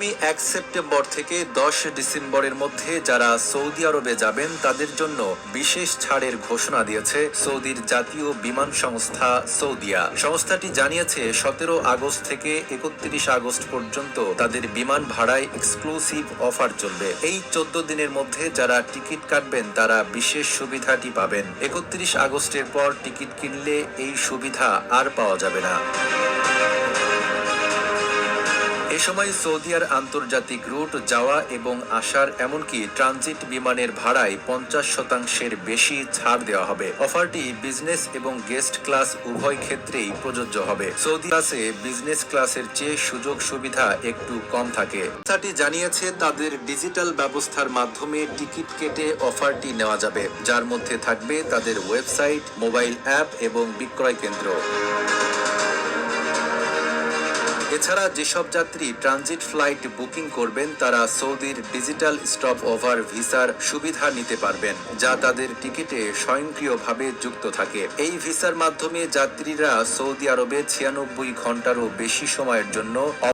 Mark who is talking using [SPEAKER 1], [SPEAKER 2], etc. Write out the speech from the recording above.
[SPEAKER 1] আগামী এক সেপ্টেম্বর থেকে দশ ডিসেম্বরের মধ্যে যারা সৌদি আরবে যাবেন, তাদের জন্য বিশেষ ছাড়ের ঘোষণা দিয়েছে সৌদির জাতীয় বিমান সংস্থা সৌদিয়া। সংস্থাটি জানিয়েছে, সতেরো আগস্ট থেকে একত্রিশ আগস্ট পর্যন্ত তাদের বিমান ভাড়ায় এক্সক্লুসিভ অফার চলবে। এই চোদ্দ দিনের মধ্যে যারা টিকিট কাটবেন, তারা বিশেষ সুবিধাটি পাবেন। একত্রিশ আগস্টের পর টিকিট কিনলে এই সুবিধা আর পাওয়া যাবে না। এ সময় সৌদিয়ার আন্তর্জাতিক রুট যাওয়া এবং আসার এমনকি ট্রানজিট বিমানের ভাড়ায় পঞ্চাশ শতাংশের বেশি ছাড় দেওয়া হবে। অফারটি বিজনেস এবং গেস্ট ক্লাস উভয় ক্ষেত্রেই প্রযোজ্য হবে। সৌদি ক্লাসে বিজনেস ক্লাসের চেয়ে সুযোগ সুবিধা একটু কম থাকে। সংস্থাটি জানিয়েছে, তাদের ডিজিটাল ব্যবস্থার মাধ্যমে টিকিট কেটে অফারটি নেওয়া যাবে। যার মধ্যে থাকবে তাদের ওয়েবসাইট, মোবাইল অ্যাপ এবং বিক্রয় কেন্দ্র। এছাড়া যেসব যাত্রী ট্রানজিট ফ্লাইট বুকিং করবেন, তারা সৌদির ডিজিটাল স্টপ ওভার ভিসার সুবিধা নিতে পারবেন, যা তাদের টিকিটে স্বয়ংক্রিয়ভাবে যুক্ত থাকে। এই ভিসার মাধ্যমে যাত্রীরা সৌদি আরবে ছিয়ানব্বই ঘন্টারও বেশি সময়ের জন্য